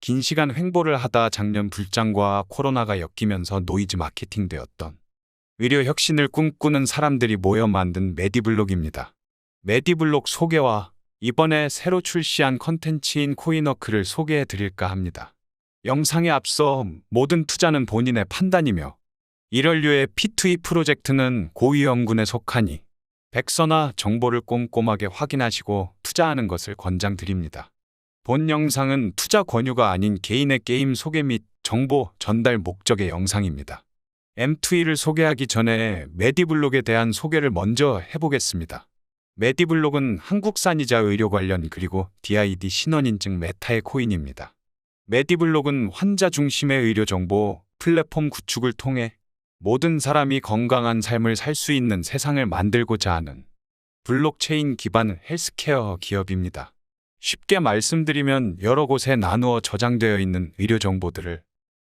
긴 시간 횡보를 하다 작년 불장과 코로나가 엮이면서 노이즈 마케팅 되었던 의료 혁신을 꿈꾸는 사람들이 모여 만든 메디블록입니다. 메디블록 소개와 이번에 새로 출시한 컨텐츠인 코인워크를 소개해 드릴까 합니다. 영상에 앞서 모든 투자는 본인의 판단이며 이런류의 P2E 프로젝트는 고위험군에 속하니 백서나 정보를 꼼꼼하게 확인하시고 투자하는 것을 권장드립니다. 본 영상은 투자 권유가 아닌 개인의 게임 소개 및 정보 전달 목적의 영상입니다. M2E를 소개하기 전에 메디블록에 대한 소개를 먼저 해보겠습니다. 메디블록은 한국산이자 의료 관련 그리고 DID 신원인증 메타의 코인입니다. 메디블록은 환자 중심의 의료 정보 플랫폼 구축을 통해 모든 사람이 건강한 삶을 살 수 있는 세상을 만들고자 하는 블록체인 기반 헬스케어 기업입니다. 쉽게 말씀드리면 여러 곳에 나누어 저장되어 있는 의료 정보들을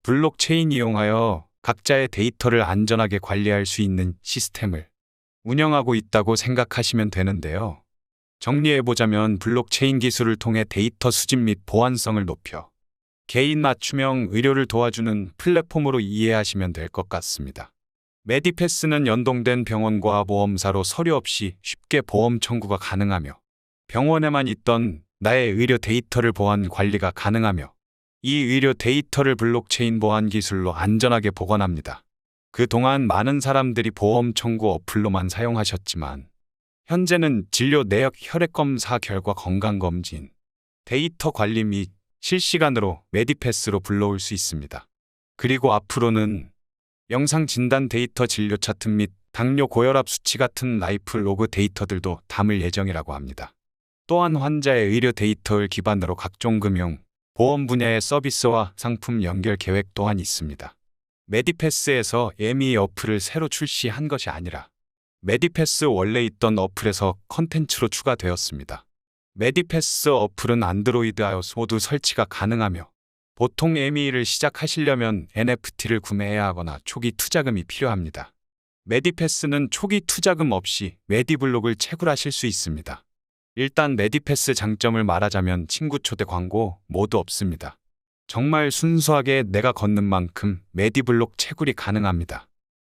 블록체인 이용하여 각자의 데이터를 안전하게 관리할 수 있는 시스템을 운영하고 있다고 생각하시면 되는데요. 정리해보자면 블록체인 기술을 통해 데이터 수집 및 보안성을 높여 개인 맞춤형 의료를 도와주는 플랫폼으로 이해하시면 될 것 같습니다. 메디패스는 연동된 병원과 보험사로 서류 없이 쉽게 보험 청구가 가능하며 병원에만 있던 나의 의료 데이터를 보안 관리가 가능하며 이 의료 데이터를 블록체인 보안 기술로 안전하게 보관합니다. 그동안 많은 사람들이 보험 청구 어플로만 사용하셨지만 현재는 진료 내역 혈액 검사 결과 건강 검진, 데이터 관리 및 실시간으로 메디패스로 불러올 수 있습니다. 그리고 앞으로는 영상 진단 데이터 진료 차트 및 당뇨 고혈압 수치 같은 라이프 로그 데이터들도 담을 예정이라고 합니다. 또한 환자의 의료 데이터를 기반으로 각종 금융, 보험 분야의 서비스와 상품 연결 계획 또한 있습니다. 메디패스에서 ME 어플을 새로 출시한 것이 아니라 메디패스 원래 있던 어플에서 컨텐츠로 추가되었습니다. 메디패스 어플은 안드로이드 iOS 모두 설치가 가능하며 보통 ME를 시작하시려면 NFT를 구매해야 하거나 초기 투자금이 필요합니다. 메디패스는 초기 투자금 없이 메디블록을 채굴하실 수 있습니다. 일단 메디패스 장점을 말하자면 친구 초대 광고 모두 없습니다. 정말 순수하게 내가 걷는 만큼 메디블록 채굴이 가능합니다.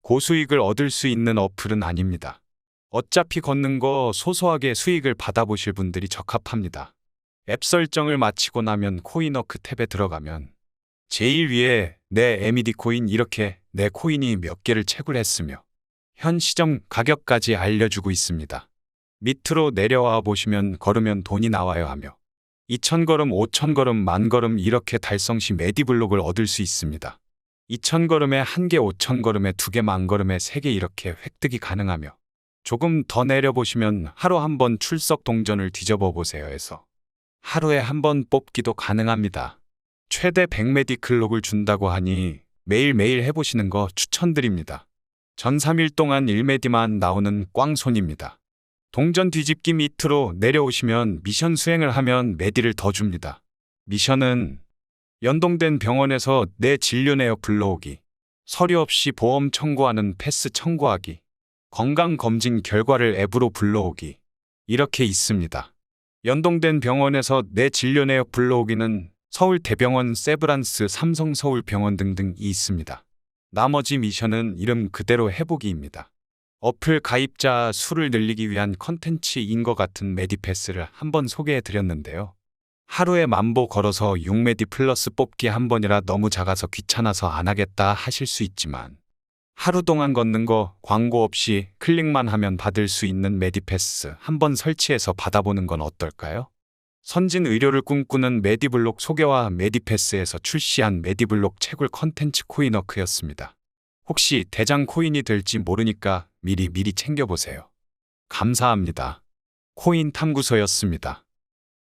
고수익을 얻을 수 있는 어플은 아닙니다. 어차피 걷는 거 소소하게 수익을 받아보실 분들이 적합합니다. 앱 설정을 마치고 나면 코인워크 탭에 들어가면 제일 위에 내 에미디 코인 이렇게 내 코인이 몇 개를 채굴했으며 현 시점 가격까지 알려주고 있습니다. 밑으로 내려와 보시면 걸으면 돈이 나와요 하며 2,000걸음, 5,000걸음, 만걸음 이렇게 달성 시 메디블록을 얻을 수 있습니다. 2,000걸음에 1개, 5,000걸음에 2개, 만걸음에 3개 이렇게 획득이 가능하며 조금 더 내려보시면 하루 한 번 출석 동전을 뒤져보 보세요 해서 하루에 한 번 뽑기도 가능합니다. 최대 100메디 클록을 준다고 하니 매일매일 해보시는 거 추천드립니다. 전 3일 동안 1메디만 나오는 꽝손입니다. 동전 뒤집기 밑으로 내려오시면 미션 수행을 하면 메디를 더 줍니다. 미션은 연동된 병원에서 내 진료 내역 불러오기, 서류 없이 보험 청구하는 패스 청구하기, 건강검진 결과를 앱으로 불러오기, 이렇게 있습니다. 연동된 병원에서 내 진료 내역 불러오기는 서울대병원, 세브란스, 삼성서울병원 등등이 있습니다. 나머지 미션은 이름 그대로 해보기입니다. 어플 가입자 수를 늘리기 위한 컨텐츠인 것 같은 메디패스를 한번 소개해 드렸는데요. 하루에 만보 걸어서 6메디 플러스 뽑기 한 번이라 너무 작아서 귀찮아서 안 하겠다 하실 수 있지만 하루 동안 걷는 거 광고 없이 클릭만 하면 받을 수 있는 메디패스 한 번 설치해서 받아보는 건 어떨까요? 선진 의료를 꿈꾸는 메디블록 소개와 메디패스에서 출시한 메디블록 채굴 컨텐츠 코인워크였습니다. 혹시 대장 코인이 될지 모르니까 미리 미리 챙겨보세요. 감사합니다. 코인 탐구소였습니다.